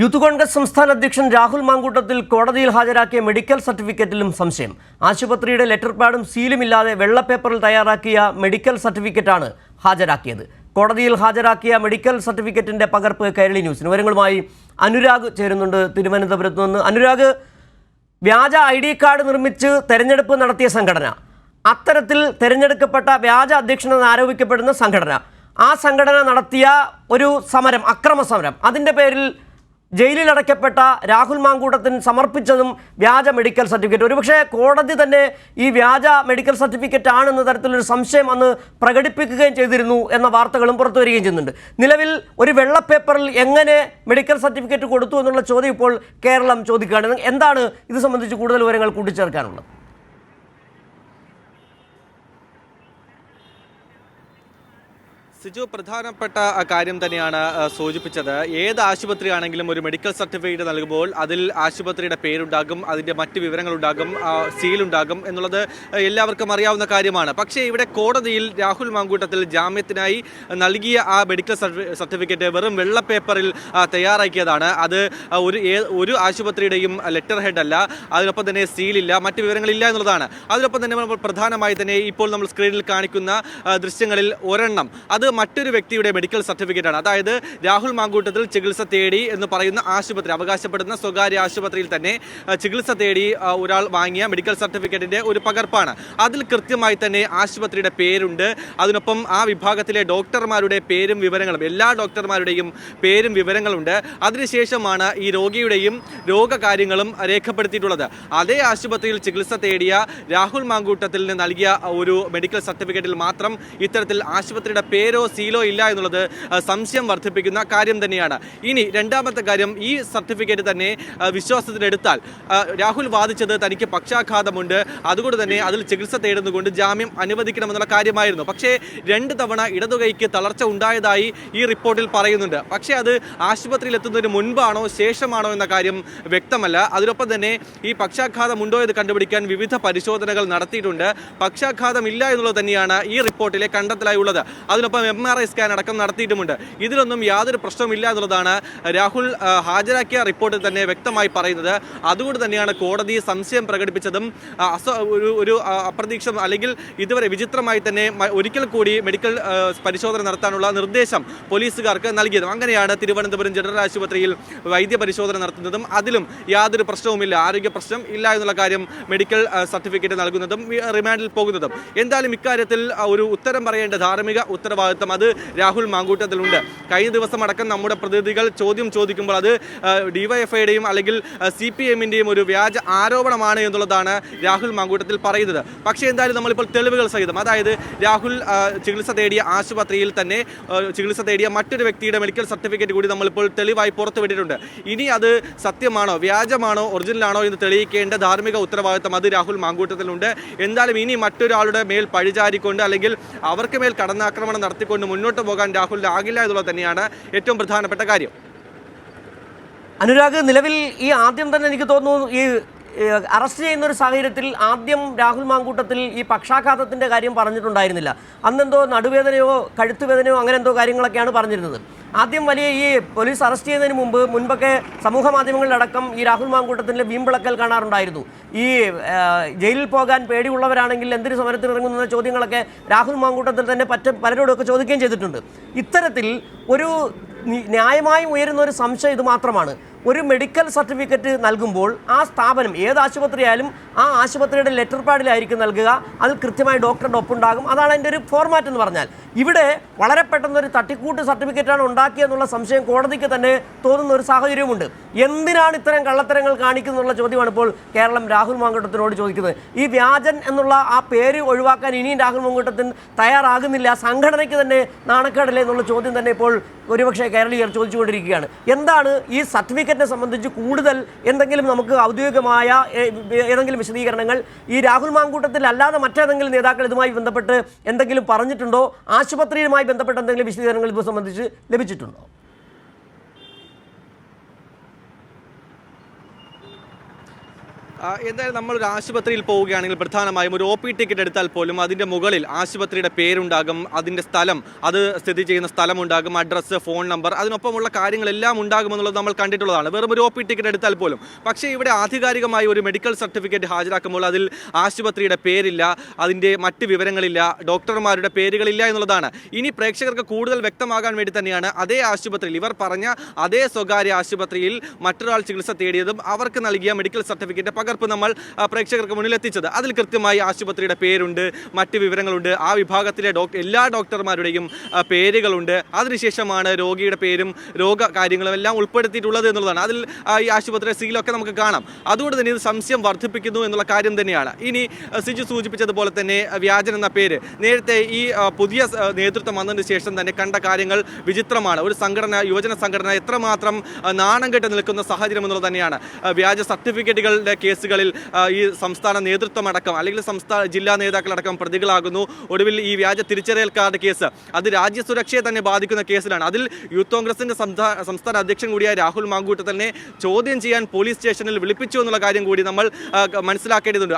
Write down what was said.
Youth Congress സംസ്ഥാന അധ്യക്ഷൻ രാഹുൽ മാങ്കൂട്ടത്തിൽ കോടതിയിൽ ഹാജരാക്കിയ മെഡിക്കൽ സർട്ടിഫിക്കറ്റിലും സംശയം. ആശുപത്രിയുടെ ലെറ്റർ പാഡും സീലും ഇല്ലാതെ വെള്ളപ്പേപ്പറിൽ തയ്യാറാക്കിയ മെഡിക്കൽ സർട്ടിഫിക്കറ്റാണ് ഹാജരാക്കിയത്. കോടതിയിൽ ഹാജരാക്കിയ മെഡിക്കൽ സർട്ടിഫിക്കറ്റിന്റെ പകർപ്പ് കൈരളി ന്യൂസിന്. വിവരങ്ങളുമായി അനുരാഗ് ചേരുന്നുണ്ട് തിരുവനന്തപുരത്ത് നിന്ന്. അനുരാഗ് വ്യാജ ഐ ഡി കാർഡ് നിർമ്മിച്ച് തെരഞ്ഞെടുപ്പ് നടത്തിയ സംഘടന. അത്തരത്തിൽ തെരഞ്ഞെടുക്കപ്പെട്ട വ്യാജ അധ്യക്ഷനെന്ന് ആരോപിക്കപ്പെടുന്ന സംഘടന. ആ സംഘടന നടത്തിയ ഒരു സമരം അക്രമ സമരം. അതിന്റെ പേരിൽ ജയിലിൽ അടയ്ക്കപ്പെട്ട രാഹുൽ മാങ്കൂട്ടത്തിന് സമർപ്പിച്ചതും വ്യാജ മെഡിക്കൽ സർട്ടിഫിക്കറ്റ്. ഒരുപക്ഷെ കോടതി തന്നെ ഈ വ്യാജ മെഡിക്കൽ സർട്ടിഫിക്കറ്റ് ആണെന്ന തരത്തിലൊരു സംശയം അന്ന് പ്രകടിപ്പിക്കുകയും ചെയ്തിരുന്നു എന്ന വാർത്തകളും പുറത്തു വരികയും ചെയ്യുന്നുണ്ട്. നിലവിൽ ഒരു വെള്ളപ്പേപ്പറിൽ എങ്ങനെ മെഡിക്കൽ സർട്ടിഫിക്കറ്റ് കൊടുത്തു എന്നുള്ള ചോദ്യം ഇപ്പോൾ കേരളം ചോദിക്കുകയാണ്. എന്താണ് ഇത് സംബന്ധിച്ച് കൂടുതൽ വിവരങ്ങൾ കൂട്ടിച്ചേർക്കാനുള്ളത്? സിജു പ്രധാനപ്പെട്ട കാര്യം തന്നെയാണ് സൂചിപ്പിച്ചത്. ഏത് ആശുപത്രിയാണെങ്കിലും ഒരു മെഡിക്കൽ സർട്ടിഫിക്കറ്റ് നൽകുമ്പോൾ അതിൽ ആശുപത്രിയുടെ പേരുണ്ടാകും അതിന്റെ മറ്റ് സീൽ ഉണ്ടാകും എന്നുള്ളത് എല്ലാവർക്കും അറിയാവുന്ന കാര്യമാണ്. പക്ഷേ ഇവിടെ കോടതിയിൽ രാഹുൽ മാങ്കൂട്ടത്തിൽ ജാമ്യത്തിനായി നൽകിയ ആ മെഡിക്കൽ സർട്ടിഫിക്കറ്റ് വെറും വെള്ള പേപ്പറിൽ തയ്യാറാക്കിയതാണ്. അത് ഒരു ഒരു ആശുപത്രിയുടെയും ലെറ്റർ ഹെഡ് അല്ല അതിനൊപ്പം തന്നെ സീലില്ല മറ്റ് വിവരങ്ങളില്ല എന്നുള്ളതാണ്. അതിനൊപ്പം തന്നെ പ്രധാനമായി തന്നെ ഇപ്പോൾ നമ്മൾ സ്ക്രീനിൽ കാണിക്കുന്ന ദൃശ്യങ്ങളിൽ ഒരെണ്ണം. അത് മറ്റൊരു വ്യക്തിയുടെ മെഡിക്കൽ സർട്ടിഫിക്കറ്റാണ്. അതായത് രാഹുൽ മാങ്കൂട്ടത്തിൽ ചികിത്സ തേടി എന്ന് പറയുന്ന ആശുപത്രി അവകാശപ്പെടുന്ന സ്വകാര്യ ആശുപത്രിയിൽ തന്നെ ചികിത്സ തേടി ഒരാൾ വാങ്ങിയ മെഡിക്കൽ സർട്ടിഫിക്കറ്റിന്റെ ഒരു പകർപ്പാണ്. അതിൽ കൃത്യമായി തന്നെ ആശുപത്രിയുടെ പേരുണ്ട്. അതിനൊപ്പം ആ വിഭാഗത്തിലെ ഡോക്ടർമാരുടെ പേരും വിവരങ്ങളും എല്ലാ ഡോക്ടർമാരുടെയും പേരും വിവരങ്ങളുണ്ട്. അതിനുശേഷമാണ് ഈ രോഗിയുടെയും രോഗകാര്യങ്ങളും രേഖപ്പെടുത്തിയിട്ടുള്ളത്. അതേ ആശുപത്രിയിൽ ചികിത്സ തേടിയ രാഹുൽ മാങ്കൂട്ടത്തിൽ നൽകിയ ഒരു മെഡിക്കൽ സർട്ടിഫിക്കറ്റിൽ മാത്രം ഇത്തരത്തിൽ ആശുപത്രിയുടെ പേരോ സീലോ ഇല്ല എന്നുള്ളത് സംശയം വർദ്ധിപ്പിക്കുന്ന കാര്യം തന്നെയാണ്. ഇനി രണ്ടാമത്തെ കാര്യം ഈ സർട്ടിഫിക്കറ്റ് തന്നെ വിശ്വാസത്തിലെടുത്താൽ രാഹുൽ വാദിച്ചത് തനിക്ക് പക്ഷാഘാതമുണ്ട്. അതുകൊണ്ട് തന്നെ അതിൽ ചികിത്സ തേടുന്നുകൊണ്ട് ജാമ്യം അനുവദിക്കണമെന്നുള്ള കാര്യമായിരുന്നു. പക്ഷേ രണ്ട് തവണ ഇടതുകൈക്ക് തളർച്ച ഉണ്ടായതായി ഈ റിപ്പോർട്ടിൽ പറയുന്നുണ്ട്. പക്ഷേ അത് ആശുപത്രിയിൽ എത്തുന്നതിന് മുൻപാണോ ശേഷമാണോ എന്ന കാര്യം വ്യക്തമല്ല. അതിനൊപ്പം തന്നെ ഈ പക്ഷാഘാതം ഉണ്ടോ എന്ന് കണ്ടുപിടിക്കാൻ വിവിധ പരിശോധനകൾ നടത്തിയിട്ടുണ്ട്. പക്ഷാഘാതം ഇല്ല എന്നുള്ളത് തന്നെയാണ് ഈ റിപ്പോർട്ടിലെ കണ്ടെത്തലായി ഉള്ളത് അതിനൊപ്പം എം ആർ ഐ സ്കാൻ അടക്കം നടത്തിയിട്ടുമുണ്ട്. ഇതിലൊന്നും യാതൊരു പ്രശ്നമില്ല എന്നുള്ളതാണ് രാഹുൽ ഹാജരാക്കിയ റിപ്പോർട്ടിൽ തന്നെ വ്യക്തമായി പറയുന്നത്. അതുകൊണ്ട് തന്നെയാണ് കോടതി സംശയം പ്രകടിപ്പിച്ചതും ഒരു ഒരു അപ്രതീക്ഷ അല്ലെങ്കിൽ ഇതുവരെ വിചിത്രമായി തന്നെ ഒരിക്കൽ കൂടി മെഡിക്കൽ പരിശോധന നടത്താനുള്ള നിർദ്ദേശം പോലീസുകാർക്ക് നൽകിയതും. അങ്ങനെയാണ് തിരുവനന്തപുരം ജനറൽ ആശുപത്രിയിൽ വൈദ്യ പരിശോധന നടത്തുന്നതും. അതിലും യാതൊരു പ്രശ്നവുമില്ല. ആരോഗ്യ പ്രശ്നം ഇല്ല എന്നുള്ള കാര്യം മെഡിക്കൽ സർട്ടിഫിക്കറ്റ് നൽകുന്നതും റിമാൻഡിൽ പോകുന്നതും. എന്തായാലും ഇക്കാര്യത്തിൽ ഒരു ഉത്തരം പറയേണ്ട ധാർമ്മിക ഉത്തരവാദിത്തം അത് രാഹുൽ മാങ്കൂട്ടത്തിലുണ്ട്. കഴിഞ്ഞ ദിവസം അടക്കം നമ്മുടെ പ്രതിനിധികൾ ചോദ്യം ചോദിക്കുമ്പോൾ അത് ഡിവൈഎഫ്ഐയുടെയും അല്ലെങ്കിൽ സി പി എമ്മിന്റെയും ഒരു വ്യാജ ആരോപണമാണ് എന്നുള്ളതാണ് രാഹുൽ മാങ്കൂട്ടത്തിൽ പറയുന്നത്. പക്ഷേ എന്തായാലും നമ്മളിപ്പോൾ തെളിവുകൾ സഹിതം അതായത് രാഹുൽ ചികിത്സ തേടിയ ആശുപത്രിയിൽ തന്നെ ചികിത്സ തേടിയ മറ്റൊരു വ്യക്തിയുടെ മെഡിക്കൽ സർട്ടിഫിക്കറ്റ് കൂടി നമ്മളിപ്പോൾ തെളിവായി പുറത്തുവിട്ടിട്ടുണ്ട്. ഇനി അത് സത്യമാണോ വ്യാജമാണോ ഒറിജിനലാണോ എന്ന് തെളിയിക്കേണ്ട ധാർമ്മിക ഉത്തരവാദിത്തം അത് രാഹുൽ മാങ്കൂട്ടത്തിലുണ്ട്. എന്തായാലും ഇനി മറ്റൊരാളുടെ മേൽ പഴിചാരിക്കൊണ്ട് അല്ലെങ്കിൽ അവർക്ക് മേൽ കടന്നാക്രമണം നടത്തിക്കൊണ്ട് മുന്നോട്ട് പോകാൻ രാഹുലിന് ആകില്ല എന്നുള്ളത് തന്നെയാണ് ഏറ്റവും പ്രധാനപ്പെട്ട കാര്യം. അനുരാഗ് നിലവിൽ ഈ ആദ്യം തന്നെ എനിക്ക് തോന്നുന്നു ഈ അറസ്റ്റ് ചെയ്യുന്ന ഒരു സാഹചര്യത്തിൽ ആദ്യം രാഹുൽ മാങ്കൂട്ടത്തിൽ ഈ പക്ഷാഘാതത്തിന്റെ കാര്യം പറഞ്ഞിട്ടുണ്ടായിരുന്നില്ല. അന്നെന്തോ നടുവേദനയോ കഴുത്തുവേദനയോ അങ്ങനെ എന്തോ കാര്യങ്ങളൊക്കെയാണ് പറഞ്ഞിരുന്നത്. ആദ്യം വലിയ ഈ പോലീസ് അറസ്റ്റ് ചെയ്യുന്നതിന് മുമ്പ് മുൻപൊക്കെ സമൂഹ മാധ്യമങ്ങളിലടക്കം ഈ രാഹുൽ മാങ്കൂട്ടത്തിന്റെ വീമ്പിളക്കൽ കാണാറുണ്ടായിരുന്നു. ഈ ജയിലിൽ പോകാൻ പേടിയുള്ളവരാണെങ്കിൽ എന്തിനു സമരത്തിന് ഇറങ്ങുന്ന ചോദ്യങ്ങളൊക്കെ രാഹുൽ മാങ്കൂട്ടത്തിൽ തന്നെ പറ്റ പലരോടൊക്കെ ചോദിക്കുകയും ചെയ്തിട്ടുണ്ട്. ഇത്തരത്തിൽ ഒരു ന്യായമായി ഉയരുന്ന ഒരു സംശയം ഇത് മാത്രമാണ്. ഒരു മെഡിക്കൽ സർട്ടിഫിക്കറ്റ് നൽകുമ്പോൾ ആ സ്ഥാപനം ഏത് ആശുപത്രിയായാലും ആ ആശുപത്രിയുടെ ലെറ്റർ പാഡിലായിരിക്കും നൽകുക. അതിൽ കൃത്യമായി ഡോക്ടറുടെ ഒപ്പുണ്ടാകും. അതാണ് അതിന്റെ ഒരു ഫോർമാറ്റ് എന്ന് പറഞ്ഞാൽ. ഇവിടെ വളരെ പെട്ടെന്ന് ഒരു തട്ടിക്കൂട്ട് സർട്ടിഫിക്കറ്റാണ് ഉണ്ടാക്കിയെന്നുള്ള സംശയം കോടതിക്ക് തന്നെ തോന്നുന്ന ഒരു സാഹചര്യമുണ്ട് എന്തിനാണ് ഇത്തരം കള്ളത്തരങ്ങൾ കാണിക്കുന്നുള്ള ചോദ്യമാണ് ഇപ്പോൾ കേരളം രാഹുൽ മാങ്കൂട്ടത്തിനോട് ചോദിക്കുന്നത്. ഈ വ്യാജൻ എന്നുള്ള ആ പേര് ഒഴിവാക്കാൻ ഇനിയും രാഹുൽ മാങ്കൂട്ടത്തിന് തയ്യാറാകുന്നില്ല. സംഘടനയ്ക്ക് തന്നെ നാണക്കേടല്ലേ എന്നുള്ള ചോദ്യം തന്നെ ഇപ്പോൾ ഒരുപക്ഷെ കേരളീയർ ചോദിച്ചുകൊണ്ടിരിക്കുകയാണ്. എന്താണ് ഈ സർട്ടിഫിക്കറ്റിനെ സംബന്ധിച്ച് കൂടുതൽ എന്തെങ്കിലും നമുക്ക് ഔദ്യോഗികമായ ഏതെങ്കിലും വിശദീകരണങ്ങൾ? ഈ രാഹുൽ മാങ്കൂട്ടത്തിൽ അല്ലാതെ മറ്റേതെങ്കിലും നേതാക്കൾ ഇതുമായി ബന്ധപ്പെട്ട് എന്തെങ്കിലും പറഞ്ഞിട്ടുണ്ടോ? ആശുപത്രിയുമായി ബന്ധപ്പെട്ട് എന്തെങ്കിലും വിശദീകരണങ്ങൾ ഇത് സംബന്ധിച്ച് ലഭിച്ചിട്ടുണ്ടോ? എന്തായാലും നമ്മളൊരു ആശുപത്രിയിൽ പോവുകയാണെങ്കിൽ പ്രധാനമായും ഒരു ഒ പി ടിക്കറ്റ് എടുത്താൽ പോലും അതിന്റെ മുകളിൽ ആശുപത്രിയുടെ പേരുണ്ടാകും അതിന്റെ സ്ഥലം അത് സ്ഥിതി ചെയ്യുന്ന സ്ഥലമുണ്ടാകും അഡ്രസ്സ് ഫോൺ നമ്പർ അതിനൊപ്പമുള്ള കാര്യങ്ങളെല്ലാം ഉണ്ടാകുമെന്നുള്ളത് നമ്മൾ കണ്ടിട്ടുള്ളതാണ്. വെറും ഒരു ഒ പി ടിക്കറ്റ് എടുത്താൽ പോലും. പക്ഷേ ഇവിടെ ആധികാരികമായി ഒരു മെഡിക്കൽ സർട്ടിഫിക്കറ്റ് ഹാജരാക്കുമ്പോൾ അതിൽ ആശുപത്രിയുടെ പേരില്ല അതിന്റെ മറ്റ് വിവരങ്ങളില്ല ഡോക്ടർമാരുടെ പേരുകളില്ല എന്നുള്ളതാണ്. ഇനി പ്രേക്ഷകർക്ക് കൂടുതൽ വ്യക്തമാകാൻ വേണ്ടി തന്നെയാണ് അതേ ആശുപത്രിയിൽ ഇവർ പറഞ്ഞ അതേ സ്വകാര്യ ആശുപത്രിയിൽ മറ്റൊരാൾ ചികിത്സ തേടിയതും അവർക്ക് നൽകിയ മെഡിക്കൽ സർട്ടിഫിക്കറ്റ് പകർപ്പ് നമ്മൾ പ്രേക്ഷകർക്ക് മുന്നിൽ എത്തിച്ചത് അതിൽ കൃത്യമായി ആശുപത്രിയുടെ പേരുണ്ട് മറ്റ് വിവരങ്ങളുണ്ട്. ആ വിഭാഗത്തിലെ ഡോക്ടർ എല്ലാ ഡോക്ടർമാരുടെയും പേരുകളുണ്ട്. അതിനുശേഷമാണ് രോഗിയുടെ പേരും രോഗ കാര്യങ്ങളും എല്ലാം ഉൾപ്പെടുത്തിയിട്ടുള്ളത് എന്നുള്ളതാണ്. അതിൽ ഈ ആശുപത്രിയുടെ സീലൊക്കെ നമുക്ക് കാണാം. അതുകൊണ്ട് തന്നെ ഇത് സംശയം വർദ്ധിപ്പിക്കുന്നു എന്നുള്ള കാര്യം തന്നെയാണ്. ഇനി സിജു സൂചിപ്പിച്ചതുപോലെ തന്നെ വ്യാജൻ എന്ന പേര്. നേരത്തെ ഈ പുതിയ നേതൃത്വം വന്നതിന് ശേഷം തന്നെ കണ്ട കാര്യങ്ങൾ വിചിത്രമാണ്. ഒരു സംഘടന യുവജന സംഘടന എത്രമാത്രം നാണം കെട്ട് നിൽക്കുന്ന സാഹചര്യം എന്നുള്ളത് തന്നെയാണ്. വ്യാജ സർട്ടിഫിക്കറ്റുകളുടെ കേസുകളിൽ ഈ സംസ്ഥാന നേതൃത്വം അടക്കം അല്ലെങ്കിൽ സംസ്ഥാന ജില്ലാ നേതാക്കളടക്കം പ്രതികളാകുന്നു. ഒടുവിൽ ഈ വ്യാജ തിരിച്ചറിയൽ കാർഡ് കേസ് അത് രാജ്യസുരക്ഷയെ തന്നെ ബാധിക്കുന്ന കേസിലാണ്. അതിൽ യൂത്ത് കോൺഗ്രസിന്റെ സംസ്ഥാന അധ്യക്ഷൻ കൂടിയായ രാഹുൽ മാങ്കൂട്ട് തന്നെ ചോദ്യം ചെയ്യാൻ പോലീസ് സ്റ്റേഷനിൽ വിളിപ്പിച്ചു എന്നുള്ള കാര്യം കൂടി നമ്മൾ മനസ്സിലാക്കേണ്ടതുണ്ട്.